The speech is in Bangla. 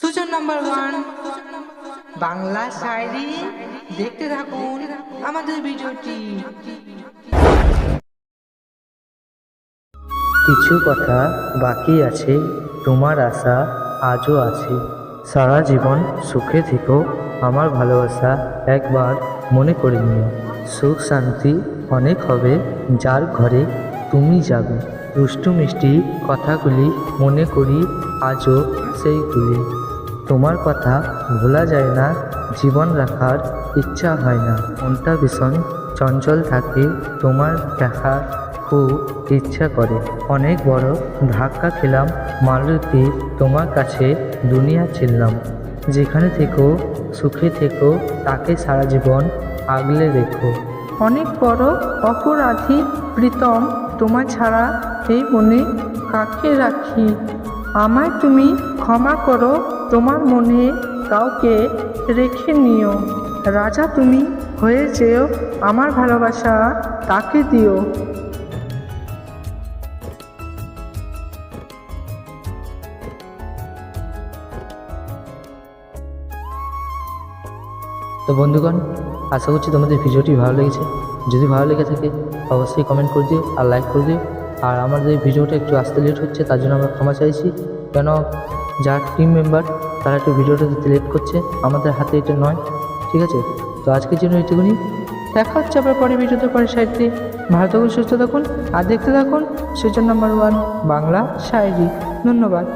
সুজন নাম্বার ওয়ান বাংলা শায়রি, দেখতে থাকুন আমাদের ভিডিওটি। কিছু কথা বাকি আছে, তোমার আশা আজও আছে। সারা জীবন সুখে থেকো, আমার ভালোবাসা একবার মনে করে নিও। সুখ শান্তি অনেক হবে, যার ঘরে তুমি যাবে। দুষ্টু মিষ্টি কথাগুলি মনে করি আজও সেইগুলি তোমার কথা ভোলা যায় না, জীবন রাখার ইচ্ছা হয় না। মনটা ভীষণ চঞ্চল থাকে, তোমার দেখার খুব ইচ্ছা করে। অনেক বড় ধাক্কা খেলাম, মালতী তোমার কাছে দুনিয়া ছিলাম যেখানে থেকো, সুখে থেকো, তাকে সারা জীবন আগলে রেখো। অনেক বড় অপরাধী প্রীতম তোমার ছাড়া এই মনে কাকে রাখি? আমায় তুমি ক্ষমা করো, তোমার মনে কাউকে রেখে নিও। রাজা তুমি হয়ে যেও, আমার ভালোবাসা তাকে দিও। তো বন্ধুগণ, আশা করছি তোমাদের ভিডিওটি ভালো লেগেছে। যদি ভালো লেগে থাকে, অবশ্যই কমেন্ট করে দিও আর লাইক করে দিও। আর আমাদের এই ভিডিওটা একটু আসতে লেট হচ্ছে, তার জন্য আমরা ক্ষমা চাইছি। কেন? যার টিম মেম্বার তারা একটু ভিডিওটা দিতে লেট করছে, আমাদের হাতে এটা নয়, ঠিক আছে? তো আজকের জন্য এইটুকুনি। দেখা হচ্ছে আবার পরে ভিডিওতে পরে সাহিত্যে থাকুন, সুস্থ থাকুন, আর দেখতে থাকুন, সেজন্য নাম্বার ওয়ান বাংলা শায়রি ধন্যবাদ।